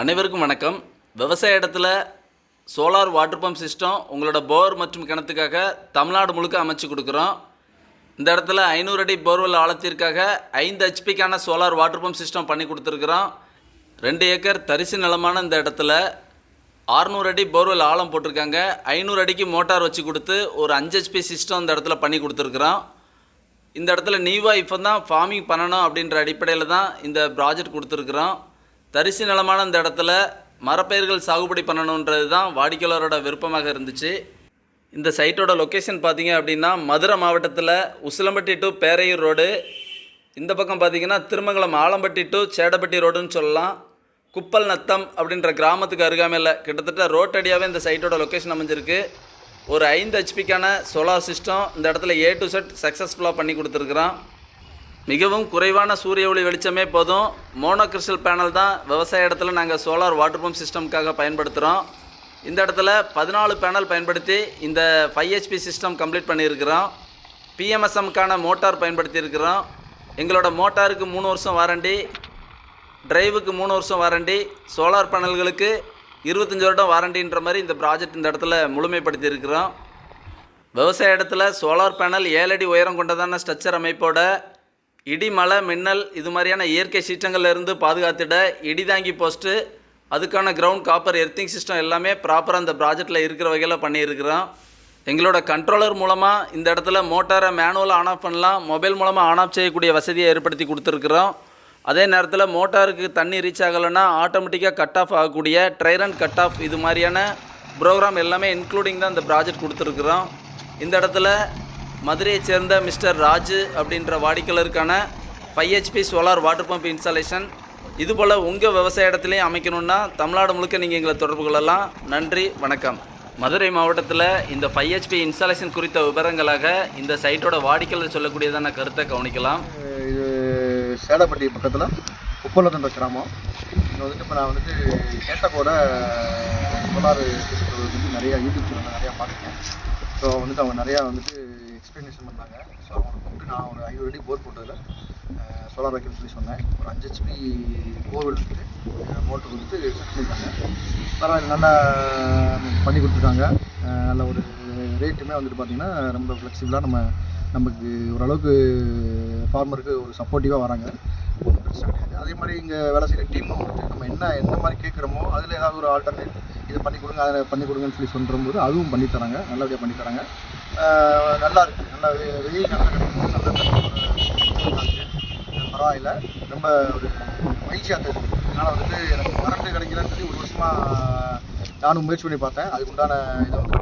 அனைவருக்கும் வணக்கம். விவசாய இடத்துல சோலார் வாட்டர் பம்ப் சிஸ்டம் உங்களோட போர் மற்றும் கிணத்துக்காக தமிழ்நாடு முழுக்க அமைச்சு கொடுக்குறோம். இந்த இடத்துல ஐநூறு அடி போர்வெல் ஆழத்திற்காக ஐந்து ஹெச்பிக்கான சோலார் வாட்டர் பம்ப் சிஸ்டம் பண்ணி கொடுத்துருக்குறோம். ரெண்டு ஏக்கர் தரிசு நிலமான இந்த இடத்துல 600 அடி போர்வெல் ஆழம் போட்டிருக்காங்க. ஐநூறு அடிக்கு மோட்டார் வச்சு கொடுத்து ஒரு அஞ்சு ஹெச்பி சிஸ்டம் இந்த இடத்துல பண்ணி கொடுத்துருக்குறோம். இந்த இடத்துல நீவா இப்போ தான் ஃபார்மிங் பண்ணணும் அப்படின்ற அடிப்படையில் தான் இந்த ப்ராஜெக்ட் கொடுத்துருக்குறோம். தரிசு நிலமான இந்த இடத்துல மரப்பயிர்கள் சாகுபடி பண்ணணுன்றது தான் வாடிக்கையாளரோட விருப்பமாக இருந்துச்சு. இந்த சைட்டோட லொக்கேஷன் பார்த்தீங்க அப்படின்னா மதுரை மாவட்டத்தில் உசிலம்பட்டி டு பேரையூர் ரோடு. இந்த பக்கம் பார்த்தீங்கன்னா திருமங்கலம் ஆலம்பட்டி டு சேடப்பட்டி ரோடுன்னு சொல்லலாம். குப்பல் நத்தம் அப்படின்ற கிராமத்துக்கு அருகாமையில் கிட்டத்தட்ட ரோட்டடியாகவே இந்த சைட்டோட லொக்கேஷன் அமைஞ்சிருக்கு. ஒரு ஐந்து ஹெச்பிக்கான சோலார் சிஸ்டம் இந்த இடத்துல ஏ டு செட் சக்ஸஸ்ஃபுல்லாக பண்ணி கொடுத்துருக்குறான். மிகவும் குறைவான சூரிய ஒளி வெளிச்சமே போதும். மோனோகிறிஸ்டல் பேனல் தான் விவசாய இடத்துல நாங்கள் சோலார் வாட்டர் பம்ப் சிஸ்டம்காக பயன்படுத்துகிறோம் இந்த இடத்துல பதினாலு பேனல் பயன்படுத்தி இந்த ஃபைவ் ஹெச்பி சிஸ்டம் கம்ப்ளீட் பண்ணியிருக்கிறோம். பிஎம்எஸ்எம்க்கான மோட்டார் பயன்படுத்தியிருக்கிறோம். எங்களோட மோட்டாருக்கு மூணு வருஷம் வாரண்டி டிரைவுக்கு மூணு வருஷம் வாரண்டி சோலார் பேனல்களுக்கு இருபத்தஞ்சி வருடம் வாரண்டின்ற மாதிரி இந்த ப்ராஜெக்ட் இந்த இடத்துல முழுமைப்படுத்தியிருக்கிறோம். விவசாய இடத்துல சோலார் பேனல் ஏழடி உயரம் கொண்டதான ஸ்ட்ரக்சர் அமைப்போட இடி மழை மின்னல் இது மாதிரியான இயற்கை சீற்றங்கள்லேருந்து பாதுகாத்திட இடி தாங்கி போஸ்ட்டு அதுக்கான கிரவுண்ட் காப்பர் எர்த்திங் சிஸ்டம் எல்லாமே ப்ராப்பராக அந்த ப்ராஜெக்டில் இருக்கிற வகையில் பண்ணியிருக்கிறோம். எங்களோட கண்ட்ரோலர் மூலமாக இந்த இடத்துல மோட்டாரை மேனுவலாக ஆன் ஆஃப் பண்ணலாம். மொபைல் மூலமாக ஆன் ஆஃப் செய்யக்கூடிய வசதியை ஏற்படுத்தி கொடுத்துருக்குறோம். அதே நேரத்தில் மோட்டாருக்கு தண்ணி ரீச் ஆகலைன்னா ஆட்டோமேட்டிக்காக கட் ஆஃப் ஆகக்கூடிய ட்ரைரன் கட் ஆஃப் இது மாதிரியான ப்ரோக்ராம் எல்லாமே இன்க்ளூடிங் தான் இந்த ப்ராஜெக்ட் கொடுத்துருக்குறோம். இந்த இடத்துல மதுரையைச் சேர்ந்த மிஸ்டர் ராஜு அப்படின்ற வாடிக்கையாளருக்கான five HP solar water pump installation இதுபோல் உங்கள் விவசாய இடத்துலையும் அமைக்கணும்னா தமிழ்நாடு முழுக்க நீங்கள் எங்களை தொடர்பு கொள்ளலாம். நன்றி வணக்கம். மதுரை மாவட்டத்தில் இந்த ஃபைவ் ஹெச்பி இன்ஸ்டாலேஷன் குறித்த விவரங்களாக இந்த சைட்டோட வாடிக்கையாளர் சொல்லக்கூடியதான கருத்தை கவனிக்கலாம். இது சேலப்பட்டி பக்கத்தில் உப்பலத்தன்ற கிராமம். இங்கே வந்துட்டு இப்போ நான் வந்துட்டு கேட்டக்கோட சோலார் வந்து நிறையா யூடியூப் சேனல் நிறையா பார்த்துருக்கேன். ஸோ வந்துட்டு அவங்க நிறையா வந்துட்டு எக்ஸ்பிளனேஷன் பண்ணாங்க. ஸோ அவங்களுக்கு வந்துட்டு நான் ஒரு ஐநூறு அடி போர் போட்டதில் சோலார் வைக்கணும்னு சொல்லி சொன்னேன். ஒரு அஞ்சு ஹெச்பி போர் எடுத்துட்டு மோட்டர் கொடுத்து செட் பண்ணிட்டாங்க பரவாயில்ல நல்லா பண்ணி கொடுத்துருக்காங்க. நல்ல ஒரு ரேட்டுமே வந்துட்டு பார்த்திங்கன்னா ரொம்ப ஃப்ளெக்சிபிளாக நம்ம நமக்கு ஓரளவுக்கு ஃபார்மருக்கு ஒரு சப்போர்ட்டிவாக வராங்க. பிரச்சனை கிடையாது. அதே மாதிரி இங்கே வேலை செய்கிற டீமும் வந்துட்டு நம்ம என்ன எந்த மாதிரி கேட்குறோமோ அதில் ஏதாவது ஒரு ஆல்டர்னேட் இது பண்ணி கொடுங்க அதை பண்ணி கொடுங்கன்னு சொல்லி சொல்கிற போது அதுவும் பண்ணித்தராங்க நல்லபடியாக பண்ணித்தராங்க நல்லா இருக்கு. நல்லா வெயில் நல்லா கிடைக்கும் நல்ல பரவாயில்ல. ரொம்ப ஒரு மகிழ்ச்சியாக இருந்தது. அதனால் வந்துட்டு எனக்கு கரண்ட் கிடைக்கலன்னு சொல்லி ஒரு வருஷமாக நானும் முயற்சி பண்ணி பார்த்தேன். அதுக்குண்டான இதை வந்து